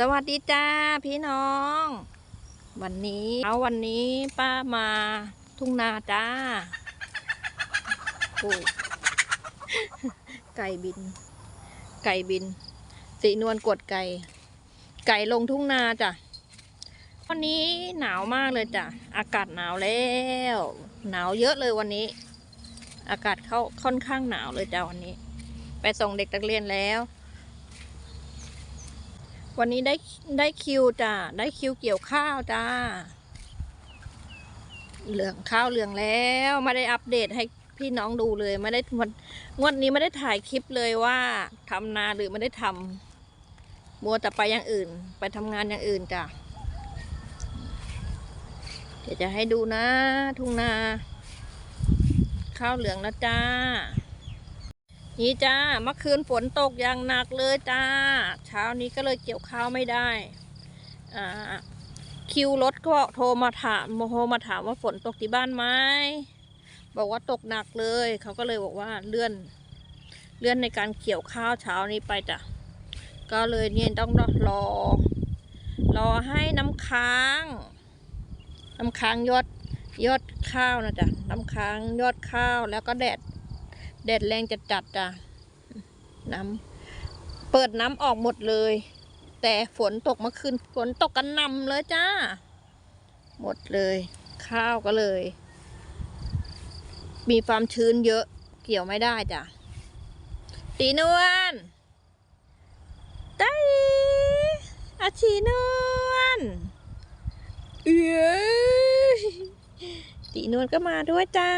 สวัสดีจ้าพี่น้อง วันนี้เอาวันนี้ป้ามาทุ่งนาจ้าโอ้ไก่บิน ไก่บิน สีนวลกดไก่ ไก่ลงทุ่งนาจ้ะวันนี้หนาวมากเลยจ้ะอากาศหนาวแล้ว หนาวเยอะเลยวันนี้ อากาศเข้าค่อนข้างหนาวเลยจ้ะวันนี้ ไปส่งเด็กนักเรียนแล้ว วันนี้ได้ได้คิวจ้ะได้คิวเกี่ยวข้าวจ้า เหลืองข้าวเหลืองแล้วไม่ได้อัปเดตให้พี่น้องดูเลย ไม่ได้วันงวดนี้ไม่ได้ถ่ายคลิปเลยว่าทำนาหรือไม่ได้ทำมัวแต่ไปอย่างอื่น ไปทำงานอย่างอื่นจ้ะเดี๋ยวจะให้ดูนะทุ่งนา ข้าวเหลืองแล้วจ้า นี่จ้าเมื่อคืนฝนตกอย่างหนักเลยจ้า เช้านี้ก็เลยเกี่ยวข้าวไม่ได้ อ่า คิวรถก็โทรมาถามโทรมาถามว่าฝนตกที่บ้านไหมบอกว่าตกหนักเลย เขาก็เลยบอกว่าเลื่อน เลื่อนในการเกี่ยวข้าวเช้านี้ไปจ้ะ ก็เลยเนี่ยต้องรอ รอให้น้ำค้าง น้ำค้างยอดยอดข้าวนะจ๊ะ น้ำค้างยอดข้าวแล้วก็แดด แดดแรงจัดจัดๆจ้ะน้ำเปิดน้ำออกหมดเลย แต่ฝนตกเมื่อคืนฝนตกกันนำเลยจ้า หมดเลย ข้าวก็เลย มีความชื้นเยอะเกี่ยวไม่ได้จ้ะตีนวลไต้อาชีนวลเอ้ย ตีนวลก็มาด้วยจ้า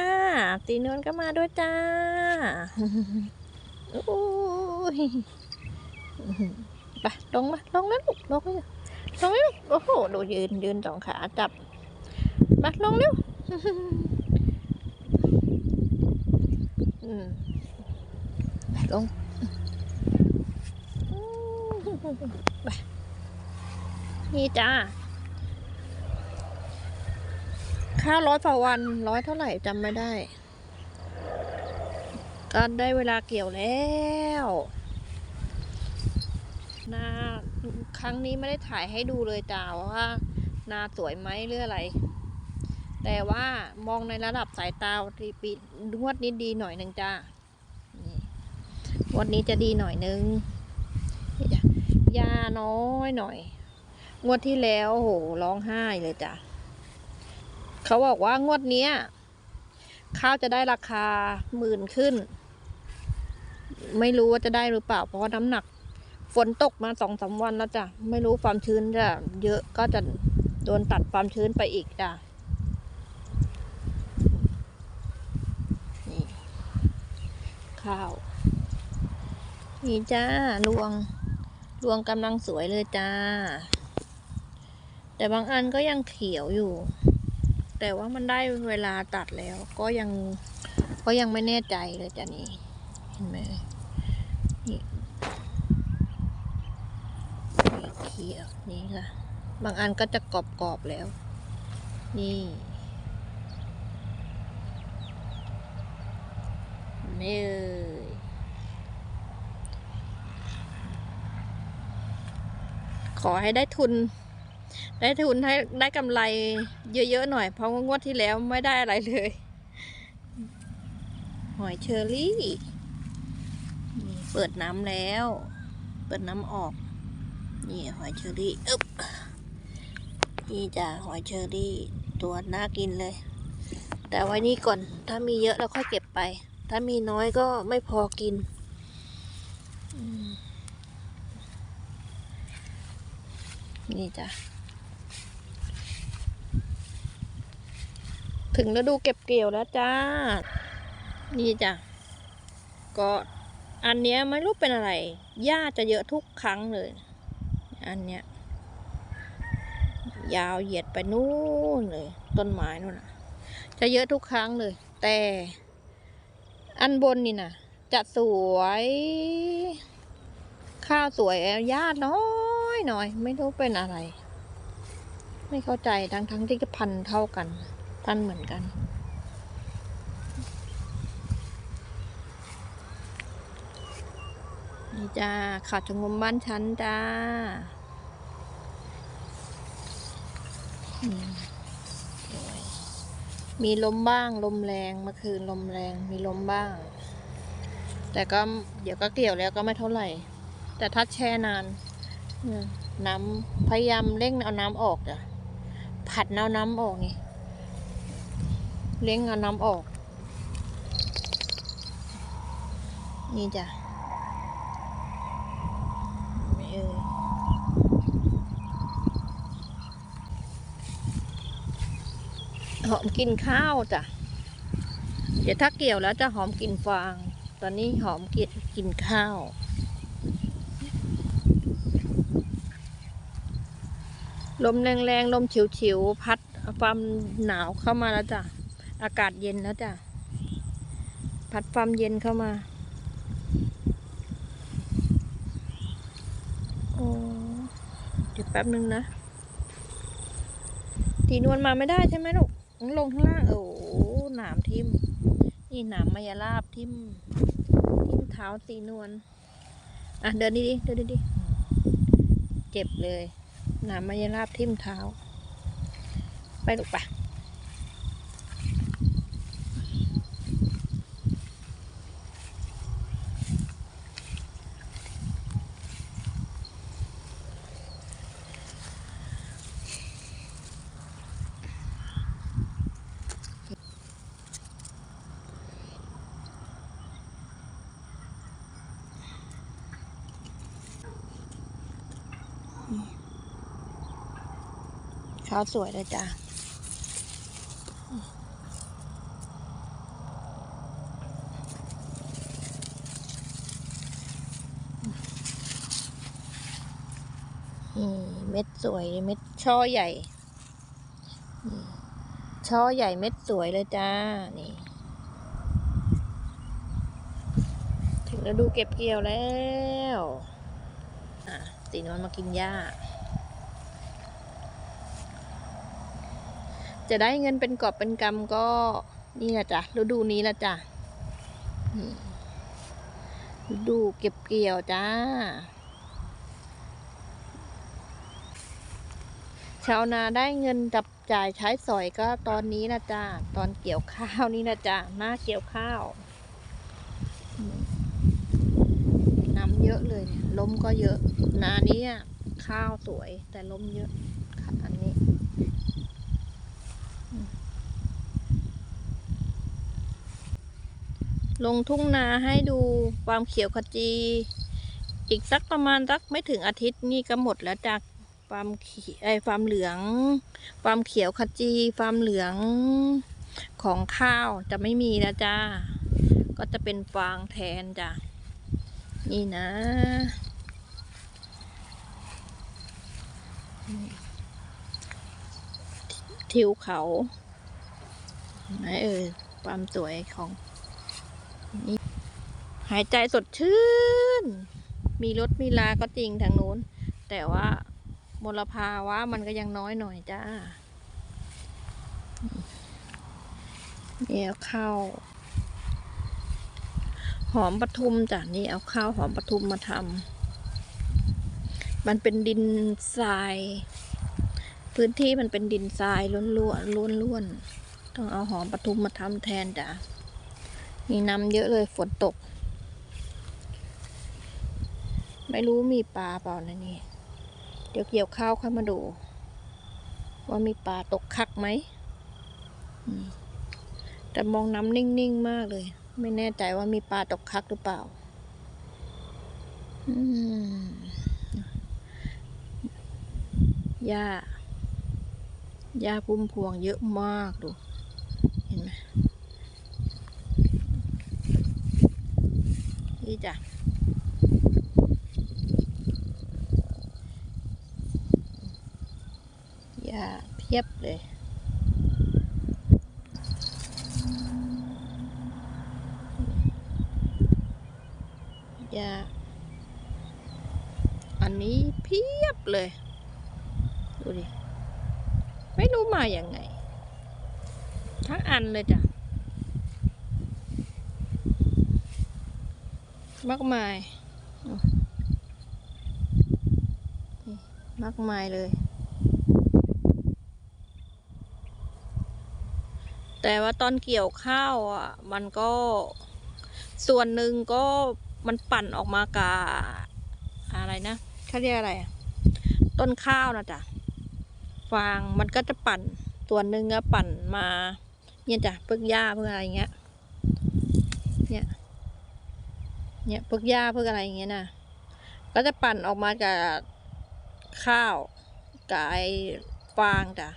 ตีนวลก็มาด้วยจ้าโอ้ยไปลงมาลงแล้วลูกลงเลยลงแล้วโอ้โหดูยืนยืนสองขาจับมาลงเร็วอืมลงไปนี่จ้า ค่าร้อยต่อวันร้อยเท่าไหร่จำไม่ได้ ก็ได้เวลาเกี่ยวแล้วนาครั้งนี้ไม่ได้ถ่ายให้ดูเลยจ้าว่า นาสวยไหมหรืออะไร แต่ว่ามองในระดับสายตาปีปีงวดนี้ดีหน่อยหนึ่งจ้างวดนี้จะดีหน่อยนึงยาน้อยหน่อย งวดที่แล้วโหร้องไห้เลยจ้ะ เขาบอกว่างวดเนี้ย ข้าวจะได้ราคาหมื่นขึ้น ไม่รู้ว่าจะได้หรือเปล่า เพราะน้ำหนัก ฝนตกมาสองสามวันแล้วจ้ะ ไม่รู้ความชื้นจะเยอะก็จะโดนตัดความชื้นไปอีกจ้ะนี่ข้าว นี่จ้ารวงรวงกำลังสวยเลยจ้า แต่บางอันก็ยังเขียวอยู่ แต่ว่ามันได้เวลาตัดแล้ว ก็ยังก็ยังไม่แน่ใจเลยจ้ะนี่เห็นไหมนี่นี่เขียวนี่ค่ะ บางอันก็จะกรอบๆแล้ว นี่นี่เลยขอให้ได้ทุน ได้ทุนให้ได้กำไรเยอะๆหน่อย เพราะงวดที่แล้วไม่ได้อะไรเลย หอยเชอรี่นี่เปิดน้ำแล้ว เปิดน้ำออก นี่หอยเชอรี่อึ๊บนี่จ้ะหอยเชอรี่ตัวน่ากินเลย แต่ไว้นี่ก่อน ถ้ามีเยอะแล้วค่อยเก็บไป ถ้ามีน้อยก็ไม่พอกินนี่จ้ะ ถึงฤดูเก็บเกี่ยวแล้วจ้า นี่จ้ะ ก็อันเนี้ยไม่รู้เป็นอะไร หญ้าจะเยอะทุกครั้งเลย อันเนี้ย ยาวเหยียดไปนู่นเลย ต้นไม้นู่นน่ะจะเยอะทุกครั้งเลย แต่อันบนนี่นะจะสวย ข้าวสวยหญ้าน้อยหน่อย ไม่รู้เป็นอะไร ไม่เข้าใจทั้งทั้งๆที่ก็พันเท่ากัน พันเหมือนกัน นี่จ้าขาวชงมบ้านฉันจ้าม,มีลมบ้าง ลมแรงเมื่อคืนลมแรง มีลมบ้าง แต่ก็เดี๋ยวก็เกี่ยวแล้วก็ไม่เท่าไหร่ แต่ถ้าแช่นาน น้ำพยายามเร่งเอาน้ำออกจ้ะผัดเอาน้ำออกไง เร่งเอาน้ำออก นี่จ้ะไม่เอ่ยหอมกลินข้าวจ้ะ เดี๋ยวถ้าเกี่ยวแล้วจะหอมกลิ่นฟาง ตอนนี้หอมกลิ่นกินข้าวลมแรงๆ ลมเฉิวๆ พัดความหนาวเข้ามาแล้วจ้ะ อากาศเย็นแล้วจ้ะ พัดความเย็นเข้ามา โอ้เดี๋ยวแป๊บนึงนะ ตีนวลมาไม่ได้ใช่ไหมลูกลงข้างล่าง โอ้หนามทิ่ม นี่หนามมายาลาบทิ่ม ทิ่มเท้าตีนวล อะ เดินดีๆเดินดีๆเจ็บเลย หนามมายาลาบทิ่มเท้า ไปลูกปะ ข้าวสวยเลยจ้ะนี่เม็ดสวยเม็ดช่อใหญ่ ช่อใหญ่เม็ดสวยเลยจ้า นี่ ถึงฤดูเก็บเกี่ยวแล้ว อะตีนวลมากินหญ้า จะได้เงินเป็นกอบเป็นกำก็นี่แหละจ้ะฤดูนี้ละจ้ะฤดูเก็บเกี่ยวจ้า ชาวนาได้เงินจับจ่ายใช้สอยก็ตอนนี้นะจ้าตอนเกี่ยวข้าวนี่นะจ้าหน้าเกี่ยวข้าวน้ำเยอะเลยเนี่ยลมก็เยอะ นานี้อะข้าวสวยแต่ลมเยอะค่ะอันนี้อืม ลงทุ่งนาให้ดูความเขียวขจี อีกสักประมาณสักไม่ถึงอาทิตย์นี่ก็หมดแล้วจากความเขีไอความเหลือง ความเขียวขจีความเหลืองของข้าวจะไม่มีแล้วจ้า ก็จะเป็นฟางแทนจ้ะ นี่นะ ทิวเขาไหนเอ่ยความสวยของ หายใจสดชื่น มีรถมีลาก็จริงทางนู้น แต่ว่ามลภาวะมันก็ยังน้อยหน่อยจ้านี่เอาข้าวหอมปทุมจ้ะนี่เอาข้าวหอมปทุมมาทำมันเป็นดินทราย พื้นที่มันเป็นดินทรายล้วนล้วนล้วนล้วนต้องเอาหอมปทุมมาทำแทนจ้ะมีน้ำเยอะเลยฝนตก ไม่รู้มีปลาเปล่านะนี่ เดี๋ยวเกี่ยวข้าวค่อยมาดู ว่ามีปลาตกคักไหม แต่มองน้ำนิ่งๆมากเลย ไม่แน่ใจว่ามีปลาตกคักหรือเปล่า หญ้า หญ้าพุ่มพวงเยอะมากดู เห็นไหมนี่จ้ะ หญ้าเพียบเลยหญ้าอันนี้เพียบเลย ดูดิ ไม่รู้มาอย่างไง ทั้งอันเลยจ้ะ มากมาย มากมายเลย แต่ว่าตอนเกี่ยวข้าวอะ มันก็ส่วนหนึ่งก็มันปั่นออกมากาอะไรนะเขาเรียกอะไรอะต้นข้าวนะจ๊ะฟางมันก็จะปั่นส่วนหนึ่งก็ปั่นมา เนี่ยจ้ะเพือกหญ้าเพื่ออะไรอย่างเงี้ย เนี่ย เนี่ยเพือกหญ้าเพือกอะไรอย่างเงี้ยนะก็จะปั่นออกมาจากข้าวกับไอ้ฟางจ้ะ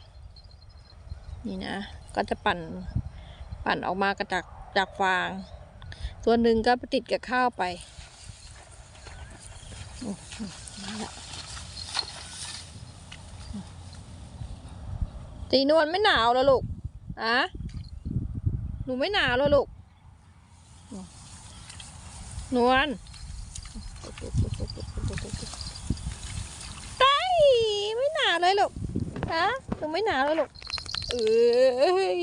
นี่นะ ก็จะปั่นปั่นออกมากระจากจากฟาง ส่วนหนึ่งก็ไปติดกับข้าวไปตีนวลไม่หนาวแล้วลูกอะหนูไม่หนาวแล้วลูก นวลไตไม่หนาวเลยลูกฮะหนูไม่หนาวเลยลูก เอ้ย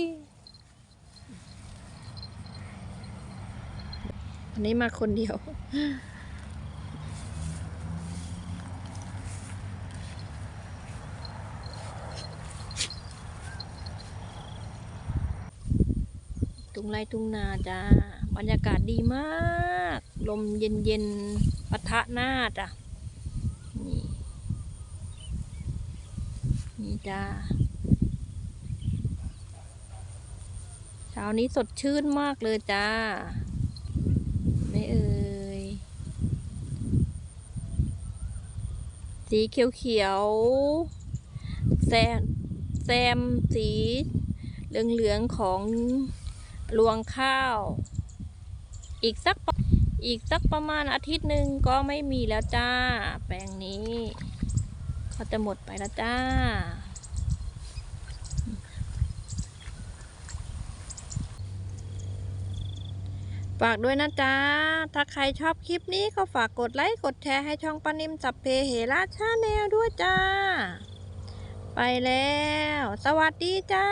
วันนี้มาคนเดียวทุ่งไร่ทุ่งนาจ้า บรรยากาศดีมาก ลมเย็นเย็นปะทะหน้าจ้ะ นี่ นี่จ้า ช้านี้สดชื่นมากเลยจ้า ไม่เอ่ย สีเขียวๆแซมแซมสีเหลืองๆของรวงข้าว อีกสักปะอีกสักประมาณอาทิตย์หนึ่งก็ไม่มีแล้วจ้า แปลงนี้ เขาจะหมดไปแล้วจ้า ฝากด้วยนะจ๊ะ ถ้าใครชอบคลิปนี้ก็ฝากกดไลค์ กดแชร์ให้ช่องปานิมสับเพเฮราชาแนลด้วยจ้า ไปแล้ว สวัสดีจ้า